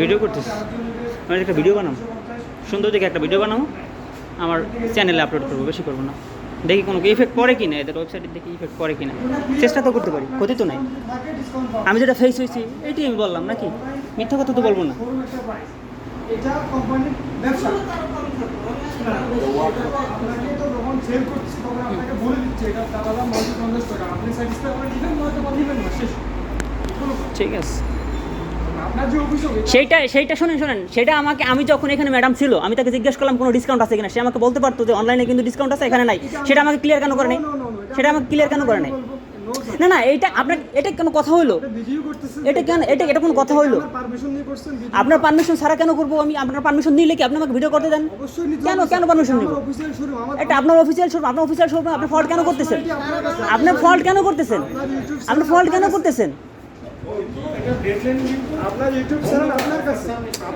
Video করতেছি। আমি একটা ভিডিও বানাবো। সুন্দর দেখে একটা ভিডিও বানাবো। আমার চ্যানেলে আপলোড করব, বেশি করব না। দেখি কোনো ইফেক্ট পড়ে কি না এদের ওয়েবসাইটে দেখি ইফেক্ট পড়ে কি না চেষ্টা তো করতে পারি, ক্ষতি তো নাই। আমি যেটা ফেস হয়েছি এইটাই আমি বললাম নাকি? মিথ্যা কথা তো বলব না। এটা এটা ঠিক আছে। সেইটা সেইটা শোনেন শোনেন। সেটা আমাকে আমি যখন এখানে ম্যাডাম ছিল আমি তাকে জিজ্ঞেস করলাম কোনো ডিসকাউন্ট আছে কিনা? সে আমাকে বলতে পারতো যে অনলাইনে কিন্তু ডিসকাউন্ট আছে এখানে নাই। সেটা আমাকে ক্লিয়ার কেন করে নাই? সেটা আমাকে ক্লিয়ার কেন করে নাই। না না এটা আপনার এটা কেন কথা হইল? এটা কেন এটা এটা কোনো কথা video আপনার পারমিশন ছাড়া কেন করব আমি? আপনার পারমিশন নিলে কি আপনি আমাকে ভিডিও করতে দেন? কেন কেন পারমিশন নিব? এটা আপনার অফিসিয়াল শোরুম আপনার অফিসিয়াল শোরুম আপনি ফল্ট কেন করতেছেন? আপনার আপনি ফল্ট কেন করতেছেন? আপনার আপনি ফল্ট কেন করতেছেন?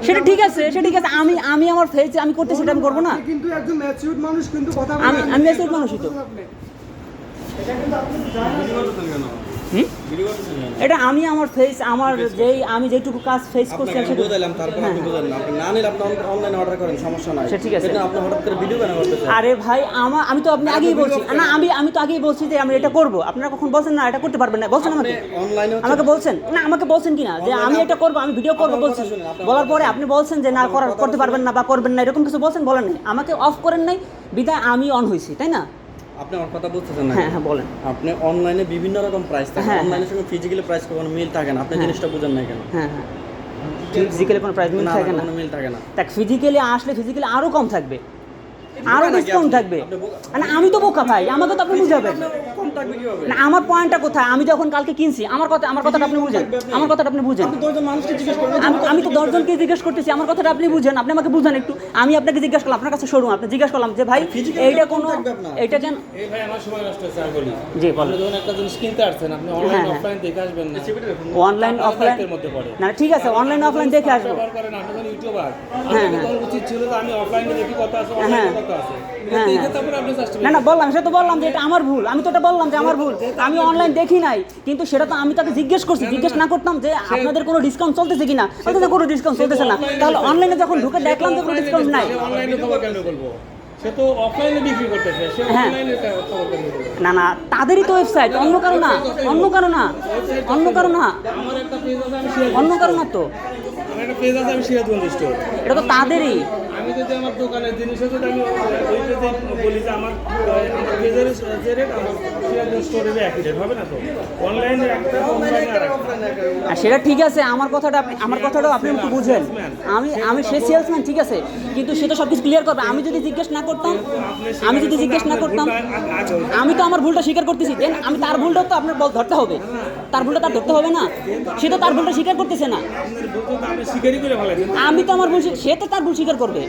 সেটা ঠিক আছে সেটা ঠিক আছে আমি আমি আমার ফেজ আমি করতেছি সেটা আমি করব না কিন্তু একজন ম্যাচিউর মানুষ কিন্তু কথা আমি- ম্যাচিউর আমি মানুষই তো। এটা কিন্তু আপনি জানেন? এটা আমি আমার ফেস আমার যেই আমি যেটুকু কাজ ফেস করছি আমি বুঝাইলাম তারপর হ্যাঁ, আপনি। বুঝান না। আপনি না নিলে আপনি অনলাইনে অর্ডার করেন সমস্যা নাই। সে ঠিক আছে। আপনি হঠাৎ করে ভিডিও কেন করতেছেন আরে ভাই আমার আমি তো আপনি আগেই বলছি না আমি আমি তো আগেই বলছি যে আমি এটা করব। আপনারা কখন বলছেন না এটা করতে পারবেন না বলছেন আমাকে। অনলাইনে আমাকে বলছেন। না আমাকে বলছেন কিনা? যে আমি এটা করব আমি ভিডিও করব বলছি। বলার পরে আপনি বলছেন যে না করার করতে পারবেন না বা করবেন না এরকম কিছু বলছেন বলেন নাই। আমাকে অফ করেন নাই বিদায় আমি অন হয়েছি তাই না? আপনি আমার কথা বুঝতেছেন না হ্যাঁ হ্যাঁ বলেন। আপনি অনলাইনে বিভিন্ন রকম প্রাইস থাকে। হ্যাঁ, অনলাইনের সঙ্গে ফিজিক্যালি প্রাইস কখনো মিল থাকে না। আপনি হ্যাঁ। জিনিসটা বুঝেন না কেন? হ্যাঁ হ্যাঁ। ফিজিক্যালি কোনো প্রাইস মিল থাকে না, মিল থাকে না। দেখ ফিজিক্যালি আসলে ফিজিক্যালি আরও কম থাকবে। নাকি ডিসকাউন্ট থাকবে। মানে আমি তো বোকা ভাই। আমাকে তো আপনি বুঝাবেন। না আমার পয়েন্টটা কোথায়? আমি যখন কালকে কিনছি আমার কথা আমার কথাটা আপনি বুঝেন। আমার কথাটা আপনি বুঝেন। মানুষকে জিজ্ঞেস করবেন আমি আমি তো দশজনকে জিজ্ঞেস করতেছি আমার কথাটা আপনি বুঝেন। আপনি আমাকে বুঝান একটু। আমি আপনাকে জিজ্ঞেস করলাম আপনার কাছে শোরুম আপনি জিজ্ঞেস করলাম যে ভাই এইটা কোনো এইটা কেন জি বলেন। অনলাইন হ্যাঁ, হ্যাঁ। অফলাইন না। অফলাইন ঠিক আছে অনলাইন অফলাইন দেখে আসব। হ্যাঁ, হ্যাঁ। অফলাইনে হ্যাঁ। হ্যাঁ, হ্যাঁ। না না বললাম সেটা তো বললাম যে এটা আমার ভুল। আমি তো এটা বললাম যে আমার ভুল। আমি অনলাইন দেখি নাই কিন্তু সেটা তো আমি তাকে জিজ্ঞেস করছি। জিজ্ঞেস না করতাম যে আপনাদের কোনো ডিসকাউন্ট চলতেছে কিনা? বলতেছে কোনো ডিসকাউন্ট চলতেছে না। তাহলে অনলাইনে যখন ঢুকে দেখলাম যে কোনো ডিসকাউন্ট নাই। অনলাইনে খবর কেন বলব? সে তো অফলাইনে বিক্রি করতেছে সে হ্যাঁ। অনলাইনে না না তাদেরই তো ওয়েবসাইট অন্য কারও না অন্য কারও না অন্য কারও না। আমার একটা পেজ আছে আমি অন্য কারও না তো। আমার একটা পেজ আছে আমি সিরাজগঞ্জ স্টোর এটা তো তাদেরই। আমার দোকানের জিনিসে যদি আমি ওই বলি যে আমার আমার রেট হবে না তো? অনলাইনে একটা আর সেটা ঠিক আছে আমার কথাটা আপনি আমার কথাটাও আপনি একটু বুঝেন। আমি আমি সে সেলসম্যান ঠিক আছে কিন্তু সে তো সব কিছু ক্লিয়ার করবে। আমি যদি জিজ্ঞেস না করতাম আমি যদি জিজ্ঞেস না করতাম আমি তো আমার ভুলটা স্বীকার করতেছি। দেন আমি তার ভুলটা তো আপনার বল- ধরতে হবে। তার ভুলটা তার ধরতে হবে না। সে তো তার ভুলটা স্বীকার করতেছে না। আমি তো আমার ভুল সে তো তার ভুল স্বীকার করবে।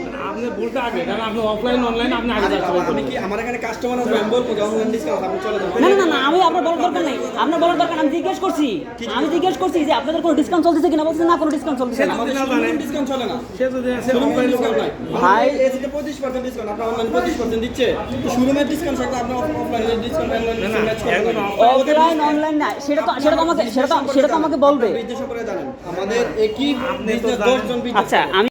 না না না না আমি আপনার বলার দরকার নেই। আপনার বলার দরকার আমি জিজ্ঞেস করছি। আমি জিজ্ঞেস করছি যে আপনাদের কোনো ডিসকাউন্ট চলতেছে কিনা বলছেন না কোনো ডিসকাউন্ট চলতেছে না। আমাদের শুরুতে ডিসকাউন্ট চলে না। সে যদি আছে অনলাইন ডিসকাউন্ট নাই। ভাই এসিতে পঁচিশ পার্সেন্ট ডিসকাউন্ট আপনারা অনলাইন পঁচিশ পার্সেন্ট দিচ্ছে। তো শুরুমের ডিসকাউন্ট থাকলে আপনারা অফলাইনে ডিসকাউন্ট অনলাইন ম্যাচ করবেন। অফলাইন অনলাইন না সেটা তো সেটা তো আমাকে সেটা তো সেটা তো আমাকে বলবে। বিজনেস করে জানেন। আমাদের একই বিজনেস দশজন business আচ্ছা আমি